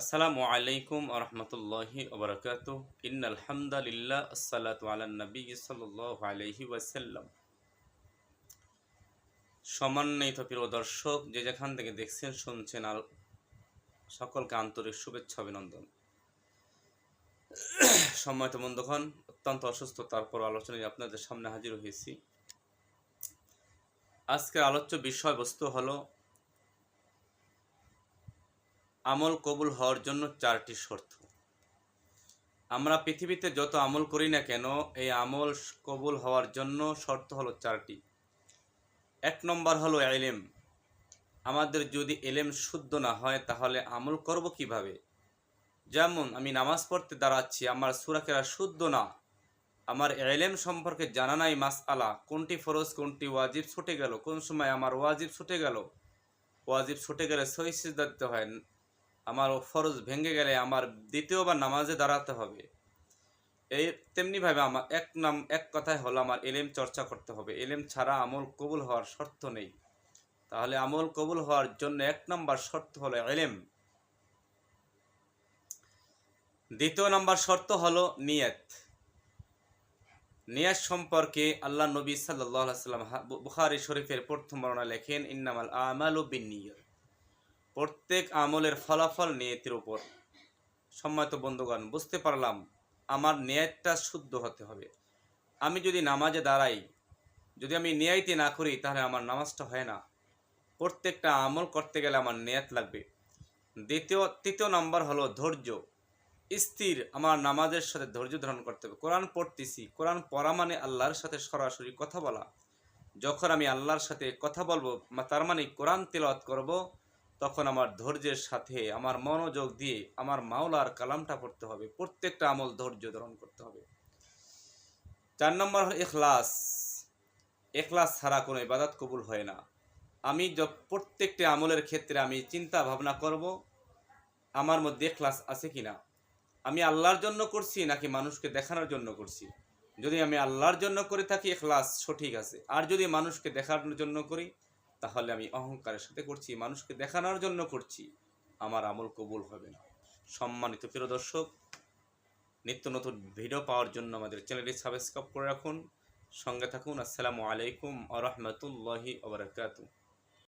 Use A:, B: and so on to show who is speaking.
A: আসসালামু আলাইকুম আরহামতুল্লাহি ওবরাকাত ইন আলহামদুলিল্লাহ আসসালাতু আলা নবী সাল্লাল্লাহু আলাইহি ওয়াসাল্লাম। সম্মানিত প্রিয় দর্শক, যে যেখান থেকে দেখছেন, শুনছেন, আর সকলকে আন্তরিক শুভেচ্ছা, অভিনন্দন। সম্মানিত বন্ধুগণ, অত্যন্ত অসুস্থ, তারপর আলোচনায় আপনাদের সামনে হাজির হয়েছি। আজকের আলোচ্য বিষয়বস্তু হলো আমল কবুল হওয়ার জন্য চারটি শর্ত। আমরা পৃথিবীতে যত আমল করি না কেন, এই আমল কবুল হওয়ার জন্য শর্ত হলো চারটি। এক নম্বর হলো এলেম আমাদের যদি এলেম শুদ্ধ না হয়, তাহলে আমল করব কীভাবে? যেমন, আমি নামাজ পড়তে দাঁড়াচ্ছি, আমার সুরাকেরা শুদ্ধ না। আমার এলেম সম্পর্কে জানা নাই মাস আলা কোনটি ফরজ, কোনটি ওয়াজিব ছুটে গেল, কোন সময় আমার ওয়াজিব ছুটে গেল? ওয়াজিব ছুটে গেলে সহি দিতে হয়। আমার ফরজ ভেঙে গেলে আমার দ্বিতীয়বার নামাজে দাঁড়াতে হবে। এই তেমনিভাবে আমার এক নাম, এক কথায় হলো আমার এলেম চর্চা করতে হবে। এলেম ছাড়া আমল কবুল হওয়ার শর্ত নেই। তাহলে আমল কবুল হওয়ার জন্য এক নম্বর শর্ত হলো এলেম। দ্বিতীয় নম্বর শর্ত হলো নিয়ত। নিয়াজ সম্পর্কে আল্লাহ নবী সাল্লাম বুখারি শরীফের প্রথম বর্ণনা লেখেন, ইন্নামাল আমাল ও বিনিয়ত প্রত্যেক আমলের ফলাফল নিয়তের উপর। সম্মানিত বন্ধুগণ, বুঝতে পারলাম, আমার নিয়তটা শুদ্ধ হতে হবে। আমি যদি নামাজে দাঁড়াই, যদি আমি নিয়াইতে না করি, তাহলে আমার নামাজটা হয় না। প্রত্যেকটা আমল করতে গেলে আমার নিয়ত লাগবে। দ্বিতীয়, তৃতীয় নম্বর হলো ধৈর্য। স্থির, আমার নামাজের সাথে ধৈর্য ধারণ করতে হবে। কোরআন পড়তেছি, কোরআন পড়া মানে আল্লাহর সাথে সরাসরি কথা বলা। যখন আমি আল্লাহর সাথে কথা বলব, তার মানে কোরআন তেলাওয়াত করব তখন আমার ধৈর্যের সাথে, আমার মনোযোগ দিয়ে আমার মাওলার কালামটা পড়তে হবে। প্রত্যেকটা আমল ধৈর্য ধারণ করতে হবে। চার নম্বর হল এখলাস এখলাস ছাড়া কোনো ইবাদত কবুল হয় না। আমি প্রত্যেকটি আমলের ক্ষেত্রে আমি চিন্তা ভাবনা করব, আমার মধ্যে এখলাস আছে কি না? আমি আল্লাহর জন্য করছি নাকি মানুষকে দেখানোর জন্য করছি? যদি আমি আল্লাহর জন্য করে থাকি এখলাস সঠিক আছে। আর যদি মানুষকে দেখানোর জন্য করি তাহলে আমি অহংকারের সাথে করছি, মানুষকে দেখানোর জন্য করছি। আমার আমল কবুল হবে না। সম্মানিত প্রিয় দর্শক, নিত্য নতুন ভিডিও পাওয়ার জন্য আমাদের চ্যানেলটি সাবস্ক্রাইব করে রাখুন। সঙ্গে থাকুন। আসসালামু আলাইকুম আ রহমতুল্লাহি আবরকাতু